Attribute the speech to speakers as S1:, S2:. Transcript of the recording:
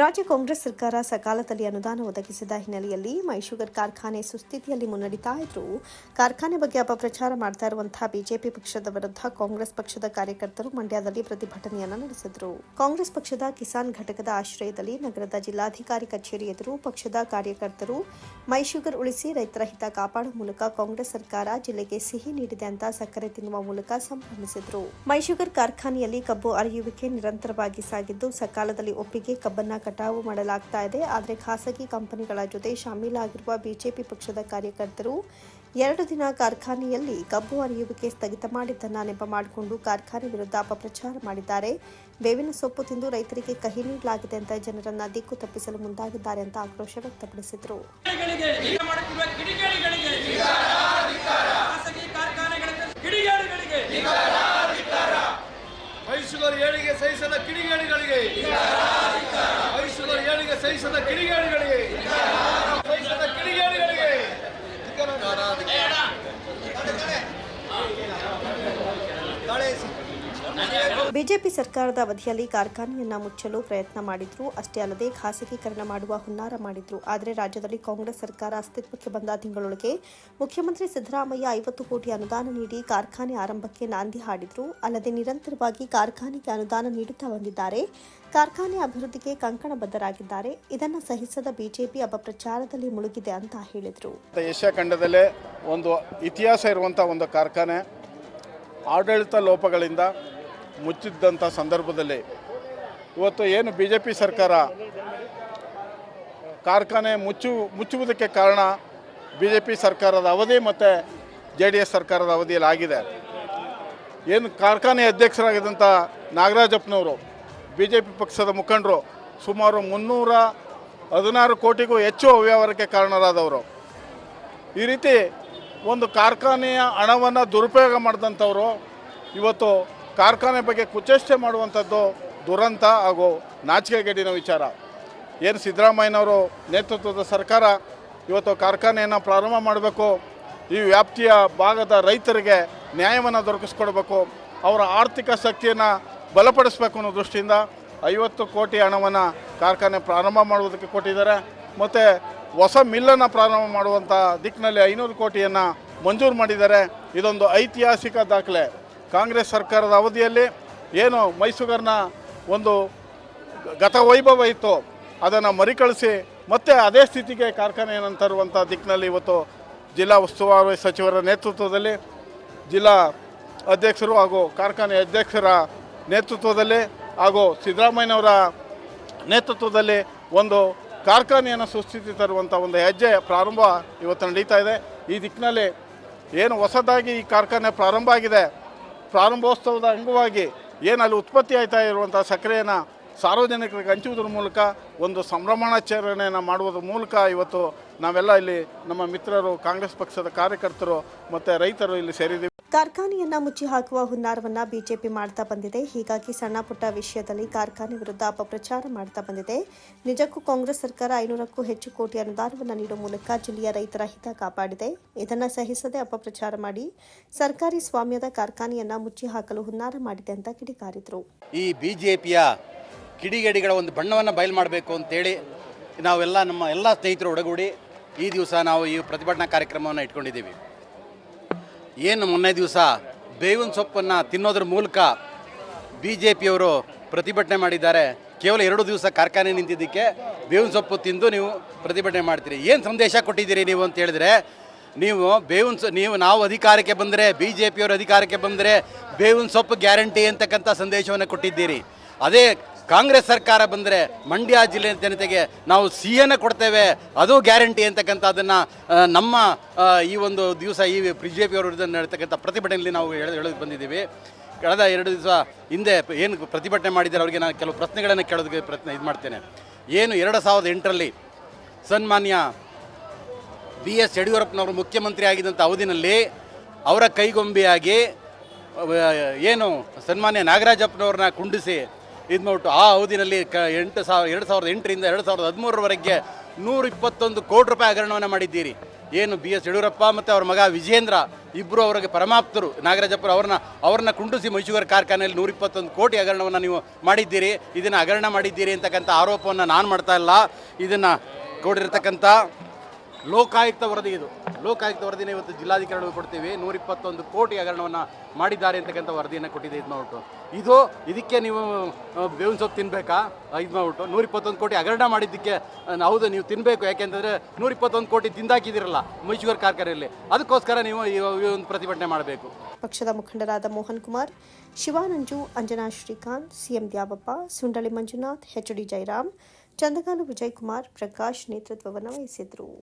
S1: ರಾಜ್ಯ ಕಾಂಗ್ರೆಸ್ ಸರ್ಕಾರ ಸಕಾಲದಲ್ಲಿ ಅನುದಾನ ಒದಗಿಸಿದ ಹಿನ್ನೆಲೆಯಲ್ಲಿ ಮೈಶುಗರ್ ಕಾರ್ಖಾನೆ ಸುಸ್ಥಿತಿಯಲ್ಲಿ ಮುನ್ನಡೀತಾ ಇದ್ರೂ ಕಾರ್ಖಾನೆ ಬಗ್ಗೆ ಅಪಪ್ರಚಾರ ಮಾಡ್ತಾ ಇರುವಂತಹ ಬಿಜೆಪಿ ಪಕ್ಷದ ವಿರುದ್ಧ ಕಾಂಗ್ರೆಸ್ ಪಕ್ಷದ ಕಾರ್ಯಕರ್ತರು ಮಂಡ್ಯದಲ್ಲಿ ಪ್ರತಿಭಟನೆಯನ್ನು ನಡೆಸಿದರು. ಕಾಂಗ್ರೆಸ್ ಪಕ್ಷದ ಕಿಸಾನ್ ಘಟಕದ ಆಶ್ರಯದಲ್ಲಿ ನಗರದ ಜಿಲ್ಲಾಧಿಕಾರಿ ಕಚೇರಿ ಎದುರು ಪಕ್ಷದ ಕಾರ್ಯಕರ್ತರು ಮೈಶುಗರ್ ಉಳಿಸಿ ರೈತರ ಹಿತ ಕಾಪಾಡುವ ಮೂಲಕ ಕಾಂಗ್ರೆಸ್ ಸರ್ಕಾರ ಜಿಲ್ಲೆಗೆ ಸಿಹಿ ನೀಡಿದೆ ಅಂತ ಸಕ್ಕರೆ ತಿನ್ನುವ ಮೂಲಕ ಸಂಭ್ರಮಿಸಿದರು. ಮೈಶುಗರ್ ಕಾರ್ಖಾನೆಯಲ್ಲಿ ಕಬ್ಬು ಅರಿಯುವಿಕೆ ನಿರಂತರವಾಗಿ ಸಾಗಿದ್ದು ಸಕಾಲದಲ್ಲಿ ಒಪ್ಪಿಗೆ ಕಬ್ಬನ್ನ ಕಟಾವು ಮಾಡಲಾಗ್ತಾ ಇದೆ. ಆದರೆ ಖಾಸಗಿ ಕಂಪನಿಗಳ ಜೊತೆ ಶಾಮೀಲಾಗಿರುವ ಬಿಜೆಪಿ ಪಕ್ಷದ ಕಾರ್ಯಕರ್ತರು ಎರಡು ದಿನ ಕಾರ್ಖಾನೆಯಲ್ಲಿ ಕಬ್ಬು ಅರಿಯುವಿಕೆ ಸ್ಥಗಿತ ಮಾಡಿದ್ದನ್ನು ನೆಪ ಮಾಡಿಕೊಂಡು ಕಾರ್ಖಾನೆ ವಿರುದ್ಧ ಅಪಪ್ರಚಾರ ಮಾಡಿದ್ದಾರೆ. ಬೇವಿನ ಸೊಪ್ಪು ತಿಂದು ರೈತರಿಗೆ ಕಹಿ ನೀಡಲಾಗಿದೆ ಅಂತ ಜನರನ್ನ ದಿಕ್ಕು ತಪ್ಪಿಸಲು ಮುಂದಾಗಿದ್ದಾರೆ ಅಂತ ಆಕ್ರೋಶ ವ್ಯಕ್ತಪಡಿಸಿದರು
S2: ಕಿಡಿಗೇಡಿಗಳಿಗೆ ಈಗ ಮಾಡುತ್ತಿರುವ ಕಿಡಿಗೇಡಿಗಳಿಗೆ ಖಾಸಗಿ ಕಾರ್ಖಾನೆಗಳ ಕಿಡಿಗೇಡಿಗಳಿಗೆ
S3: ಮೈಸೂರು ಏಳಿಗೆ ಸಹಿಸದ ಕಿಡಿಗೇಡಿಗಳಿಗೆ ಮೈಸೂರು ಏಳಿಗೆ ಸಹಿಸದ ಕಿಡಿಗೇಡಿಗಳಿಗೆ. ಕಿಡಿಗೇಡಿಗಳಿಗೆ.
S1: ಬಿಜೆಪಿ ಸರ್ಕಾರದ ಅವಧಿಯಲ್ಲಿ ಕಾರ್ಖಾನೆಯನ್ನು ಮುಚ್ಚಲು ಪ್ರಯತ್ನ ಮಾಡಿದ್ರು. ಅಷ್ಟೇ ಅಲ್ಲದೆ ಖಾಸಗೀಕರಣ ಮಾಡುವ ಹುನ್ನಾರ ಮಾಡಿದ್ರು. ಆದರೆ ರಾಜ್ಯದಲ್ಲಿ ಕಾಂಗ್ರೆಸ್ ಸರ್ಕಾರ ಅಸ್ತಿತ್ವಕ್ಕೆ ಬಂದ ತಿಂಗಳೊಳಗೆ ಮುಖ್ಯಮಂತ್ರಿ ಸಿದ್ದರಾಮಯ್ಯ ಐವತ್ತು ಕೋಟಿ ಅನುದಾನ ನೀಡಿ ಕಾರ್ಖಾನೆ ಆರಂಭಕ್ಕೆ ನಾಂದಿ ಹಾಡಿದ್ರು. ಅಲ್ಲದೆ ನಿರಂತರವಾಗಿ ಕಾರ್ಖಾನೆಗೆ ಅನುದಾನ ನೀಡುತ್ತಾ ಬಂದಿದ್ದಾರೆ. ಕಾರ್ಖಾನೆ ಅಭಿವೃದ್ಧಿಗೆ ಕಂಕಣಬದ್ಧರಾಗಿದ್ದಾರೆ. ಇದನ್ನು ಸಹಿಸದ ಬಿಜೆಪಿ ಅಪಪ್ರಚಾರದಲ್ಲಿ ಮುಳುಗಿದೆ ಅಂತ ಹೇಳಿದರು.
S3: ಏಷ್ಯಾ ಖಂಡದಲ್ಲೇ ಒಂದು ಇತಿಹಾಸ ಇರುವಂಥ ಒಂದು ಕಾರ್ಖಾನೆ ಆಡಳಿತ ಲೋಪಗಳಿಂದ ಮುಚ್ಚಿದ್ದಂಥ ಸಂದರ್ಭದಲ್ಲಿ ಇವತ್ತು ಏನು ಬಿ ಸರ್ಕಾರ ಕಾರ್ಖಾನೆ ಮುಚ್ಚು ಮುಚ್ಚುವುದಕ್ಕೆ ಕಾರಣ ಬಿ ಸರ್ಕಾರದ ಅವಧಿ ಮತ್ತು ಜೆ ಡಿ ಎಸ್ ಸರ್ಕಾರದ ಅವಧಿಯಲ್ಲಿ ಆಗಿದೆ ಏನು ಕಾರ್ಖಾನೆ ಅಧ್ಯಕ್ಷರಾಗಿದ್ದಂಥ ನಾಗರಾಜಪ್ಪನವರು ಬಿ ಜೆ ಪಿ ಪಕ್ಷದ ಮುಖಂಡರು ಸುಮಾರು ಮುನ್ನೂರ ಹದಿನಾರು ಕೋಟಿಗೂ ಹೆಚ್ಚು ಅವ್ಯವಹಾರಕ್ಕೆ ಕಾರಣರಾದವರು. ಈ ರೀತಿ ಒಂದು ಕಾರ್ಖಾನೆಯ ಹಣವನ್ನು ದುರುಪಯೋಗ ಮಾಡಿದಂಥವರು ಇವತ್ತು ಕಾರ್ಖಾನೆ ಬಗ್ಗೆ ಕುಚೇಷ್ಟೆ ಮಾಡುವಂಥದ್ದು ದುರಂತ ಹಾಗೂ ನಾಚಿಕೆಗೇಡಿನ ವಿಚಾರ. ಏನು ಸಿದ್ದರಾಮಯ್ಯನವರು ನೇತೃತ್ವದ ಸರ್ಕಾರ ಇವತ್ತು ಕಾರ್ಖಾನೆಯನ್ನು ಪ್ರಾರಂಭ ಮಾಡಬೇಕು, ಈ ವ್ಯಾಪ್ತಿಯ ಭಾಗದ ರೈತರಿಗೆ ನ್ಯಾಯವನ್ನು ದೊರಕಿಸ್ಕೊಡ್ಬೇಕು, ಅವರ ಆರ್ಥಿಕ ಶಕ್ತಿಯನ್ನು ಬಲಪಡಿಸಬೇಕು ಅನ್ನೋ ದೃಷ್ಟಿಯಿಂದ ಐವತ್ತು ಕೋಟಿ ಹಣವನ್ನು ಕಾರ್ಖಾನೆ ಪ್ರಾರಂಭ ಮಾಡುವುದಕ್ಕೆ ಕೊಟ್ಟಿದ್ದಾರೆ. ಮತ್ತು ಹೊಸ ಮಿಲ್ಲನ್ನು ಪ್ರಾರಂಭ ಮಾಡುವಂಥ ದಿಕ್ಕಿನಲ್ಲಿ ಐನೂರು ಕೋಟಿಯನ್ನು ಮಂಜೂರು ಮಾಡಿದ್ದಾರೆ. ಇದೊಂದು ಐತಿಹಾಸಿಕ ದಾಖಲೆ. ಕಾಂಗ್ರೆಸ್ ಸರ್ಕಾರದ ಅವಧಿಯಲ್ಲಿ ಏನು ಮೈಸೂರನ್ನ ಒಂದು ಗತವೈಭವ ಇತ್ತು ಅದನ್ನು ಮರಿಕಳಿಸಿ ಮತ್ತೆ ಅದೇ ಸ್ಥಿತಿಗೆ ಕಾರ್ಖಾನೆಯನ್ನು ತರುವಂಥ ದಿಕ್ಕಿನಲ್ಲಿ ಇವತ್ತು ಜಿಲ್ಲಾ ಉಸ್ತುವಾರಿ ಸಚಿವರ ನೇತೃತ್ವದಲ್ಲಿ ಜಿಲ್ಲಾ ಅಧ್ಯಕ್ಷರು ಹಾಗೂ ಕಾರ್ಖಾನೆ ಅಧ್ಯಕ್ಷರ ನೇತೃತ್ವದಲ್ಲಿ ಹಾಗೂ ಸಿದ್ದರಾಮಯ್ಯನವರ ನೇತೃತ್ವದಲ್ಲಿ ಒಂದು ಕಾರ್ಖಾನೆಯನ್ನು ಸುಸ್ಥಿತಿ ತರುವಂಥ ಒಂದು ಹೆಜ್ಜೆ ಪ್ರಾರಂಭ ಇವತ್ತು ನಡೀತಾ ಇದೆ. ಈ ದಿಕ್ಕಿನಲ್ಲಿ ಏನು ಹೊಸದಾಗಿ ಈ ಕಾರ್ಖಾನೆ ಪ್ರಾರಂಭ ಆಗಿದೆ, ಪ್ರಾರಂಭೋತ್ಸವದ ಅಂಗವಾಗಿ ಏನು ಅಲ್ಲಿ ಉತ್ಪತ್ತಿ ಆಯ್ತಾ ಇರುವಂಥ ಸಕ್ಕರೆಯನ್ನು ಸಾರ್ವಜನಿಕರಿಗೆ ಹಂಚುವುದರ ಮೂಲಕ, ಒಂದು ಸಂಭ್ರಮಾಚರಣೆಯನ್ನು ಮಾಡುವುದರ ಮೂಲಕ ಇವತ್ತು ನಾವೆಲ್ಲ ಇಲ್ಲಿ ನಮ್ಮ ಮಿತ್ರರು, ಕಾಂಗ್ರೆಸ್ ಪಕ್ಷದ ಕಾರ್ಯಕರ್ತರು ಮತ್ತು ರೈತರು ಇಲ್ಲಿ ಸೇರಿದ್ದೀವಿ.
S1: ಕಾರ್ಖಾನೆಯನ್ನ ಮುಚ್ಚಿ ಹಾಕುವ ಹುನ್ನಾರವನ್ನ ಬಿಜೆಪಿ ಮಾಡ್ತಾ ಬಂದಿದೆ. ಹೀಗಾಗಿ ಸಣ್ಣ ಪುಟ್ಟ ವಿಷಯದಲ್ಲಿ ಕಾರ್ಖಾನೆ ವಿರುದ್ಧ ಅಪಪ್ರಚಾರ ಮಾಡ್ತಾ ಬಂದಿದೆ. ನಿಜಕ್ಕೂ ಕಾಂಗ್ರೆಸ್ ಸರ್ಕಾರ ಐನೂರಕ್ಕೂ ಹೆಚ್ಚು ಕೋಟಿ ಅನುದಾನವನ್ನು ನೀಡುವ ಮೂಲಕ ಜಿಲ್ಲೆಯ ರೈತರ ಹಿತ ಕಾಪಾಡಿದೆ. ಇದನ್ನು ಸಹಿಸದೆ ಅಪಪ್ರಚಾರ ಮಾಡಿ ಸರ್ಕಾರಿ ಸ್ವಾಮ್ಯದ ಕಾರ್ಖಾನೆಯನ್ನ ಮುಚ್ಚಿ ಹಾಕಲು ಹುನ್ನಾರ ಮಾಡಿದೆ ಅಂತ ಕಿಡಿಕಾರಿದ್ರು.
S4: ಈ ಬಿಜೆಪಿಯ ಕಿಡಿಗೇಡಿಗಳ ಒಂದು ಬಣ್ಣವನ್ನು ಬಯಲು ಮಾಡಬೇಕು ಅಂತೇಳಿ ನಾವೆಲ್ಲ ನಮ್ಮ ಎಲ್ಲ ಸ್ನೇಹಿತರು ಒಡಗೂಡಿ ಈ ದಿವಸ ನಾವು ಈ ಪ್ರತಿಭಟನಾ ಕಾರ್ಯಕ್ರಮವನ್ನು ಇಟ್ಕೊಂಡಿದ್ದೀವಿ. ಏನು ಮೊನ್ನೆ ದಿವಸ ಬೇವಿನ ಸೊಪ್ಪನ್ನು ತಿನ್ನೋದ್ರ ಮೂಲಕ ಬಿ ಜೆ ಪಿಯವರು ಪ್ರತಿಭಟನೆ ಮಾಡಿದ್ದಾರೆ. ಕೇವಲ ಎರಡು ದಿವಸ ಕಾರ್ಖಾನೆ ನಿಂತಿದ್ದಕ್ಕೆ ಬೇವಿನ ಸೊಪ್ಪು ತಿಂದು ನೀವು ಪ್ರತಿಭಟನೆ ಮಾಡ್ತೀರಿ. ಏನು ಸಂದೇಶ ಕೊಟ್ಟಿದ್ದೀರಿ ನೀವು ಅಂತ ಹೇಳಿದ್ರೆ, ನೀವು ಬೇವಿನ ಸೊ, ನೀವು ನಾವು ಅಧಿಕಾರಕ್ಕೆ ಬಂದರೆ ಬಿ ಜೆ ಪಿಯವರು ಅಧಿಕಾರಕ್ಕೆ ಬಂದರೆ ಬೇವಿನ ಸೊಪ್ಪು ಗ್ಯಾರಂಟಿ ಅಂತಕ್ಕಂಥ ಸಂದೇಶವನ್ನು ಕೊಟ್ಟಿದ್ದೀರಿ. ಅದೇ ಕಾಂಗ್ರೆಸ್ ಸರ್ಕಾರ ಬಂದರೆ ಮಂಡ್ಯ ಜಿಲ್ಲೆ ಜನತೆಗೆ ನಾವು ಸಿಹಿಯನ್ನು ಕೊಡ್ತೇವೆ, ಅದು ಗ್ಯಾರಂಟಿ ಅಂತಕ್ಕಂಥದ್ದನ್ನು ನಮ್ಮ ಈ ಒಂದು ದಿವಸ ಈ ಬಿ ಜೆ ಪಿಯವರು ವಿರುದ್ಧ ನಡೀತಕ್ಕಂಥ ಪ್ರತಿಭಟನೆಯಲ್ಲಿ ನಾವು ಹೇಳಿ ಹೇಳೋದು ಬಂದಿದ್ದೀವಿ. ಕಳೆದ ಎರಡು ದಿವಸ ಹಿಂದೆ ಏನು ಪ್ರತಿಭಟನೆ ಮಾಡಿದ್ದಾರೆ ಅವರಿಗೆ ನಾನು ಕೆಲವು ಪ್ರಶ್ನೆಗಳನ್ನು ಕೇಳೋದಕ್ಕೆ ಪ್ರಯತ್ನ, ಇದು ಮಾಡ್ತೇನೆ. ಏನು ಎರಡು ಸಾವಿರದ ಎಂಟರಲ್ಲಿ ಸನ್ಮಾನ್ಯ ಬಿ ಎಸ್ ಯಡಿಯೂರಪ್ಪನವರು ಮುಖ್ಯಮಂತ್ರಿ ಆಗಿದ್ದಂಥ ಅವಧಿನಲ್ಲಿ ಅವರ ಕೈಗೊಂಬೆಯಾಗಿ ಏನು ಸನ್ಮಾನ್ಯ ನಾಗರಾಜಪ್ಪನವ್ರನ್ನ ಕುಂಡಿಸಿ ಇದು ನೋಟು ಆ ಅವಧಿನಲ್ಲಿ ಕ ಎಂಟು ಸಾವಿರ ಎರಡು ಸಾವಿರದ ಎಂಟರಿಂದ ಎರಡು ಸಾವಿರದ ಹದಿಮೂರರವರೆಗೆ ನೂರ ಇಪ್ಪತ್ತೊಂದು ಕೋಟಿ ರೂಪಾಯಿ ಹಗರಣವನ್ನು ಮಾಡಿದ್ದೀರಿ. ಏನು ಬಿ ಎಸ್ ಯಡಿಯೂರಪ್ಪ ಮತ್ತು ಅವರ ಮಗ ವಿಜೇಂದ್ರ ಇಬ್ಬರು ಅವರಿಗೆ ಪರಮಾಪ್ತರು. ನಾಗರಾಜಪ್ಪರು ಅವ್ರನ್ನ ಅವ್ರನ್ನ ಕುಂಡಿಸಿ ಮೈಸೂರು ಕಾರ್ಖಾನೆಯಲ್ಲಿ ನೂರಿಪ್ಪತ್ತೊಂದು ಕೋಟಿ ಹಗರಣವನ್ನು ನೀವು ಮಾಡಿದ್ದೀರಿ. ಇದನ್ನು ಹಗರಣ ಮಾಡಿದ್ದೀರಿ ಅಂತಕ್ಕಂಥ ಆರೋಪವನ್ನು ನಾನು ಮಾಡ್ತಾ ಇಲ್ಲ. ಇದನ್ನು ಕೊಡಿರ್ತಕ್ಕಂಥ ಲೋಕಾಯುಕ್ತ ವರದಿ ಇದು. ಲೋಕಾಯುಕ್ತ ವರದಿನ ಇವತ್ತು ಜಿಲ್ಲಾಧಿಕಾರಿಗಳು ಕೊಡ್ತೀವಿ. ನೂರಿಪ್ಪತ್ತೊಂದು ಕೋಟಿ ಹಗರಣವನ್ನು ಮಾಡಿದ್ದಾರೆ ಅಂತಕ್ಕಂಥ ವರದಿಯನ್ನು ಕೊಟ್ಟಿದೆ ಇದು ಮಾಡ್ಬಿಟ್ಟು ಇದು ಇದಕ್ಕೆ ನೀವು ಬೇವಿನ ಸೊಪ್ಪು ತಿನ್ನಬೇಕಾ ಇದು ಮಾಡ್ಬಿಟ್ಟು ನೂರಿಪ್ಪತ್ತೊಂದು ಕೋಟಿ ಹಗರಣ ಮಾಡಿದ್ದಕ್ಕೆ ಹೌದು, ನೀವು ತಿನ್ನಬೇಕು ಯಾಕೆಂತಂದರೆ ನೂರಿಪ್ಪತ್ತೊಂದು ಕೋಟಿ ತಿಂದಾಕಿದಿರಲ್ಲ ಮೈಸೂರು ಕಾರ್ಖಾನೆಯಲ್ಲಿ ಅದಕ್ಕೋಸ್ಕರ ನೀವು ಈ ಒಂದು ಪ್ರತಿಭಟನೆ ಮಾಡಬೇಕು.
S1: ಪಕ್ಷದ ಮುಖಂಡರಾದ Mohan Kumar, Shivananju, Anjana Srikanth, CM Dyavappa Sundali Manjunath, H D Jayaram Chandagalu Vijay Kumar, Prakash ನೇತೃತ್ವವನ್ನು ವಹಿಸಿದ್ರು.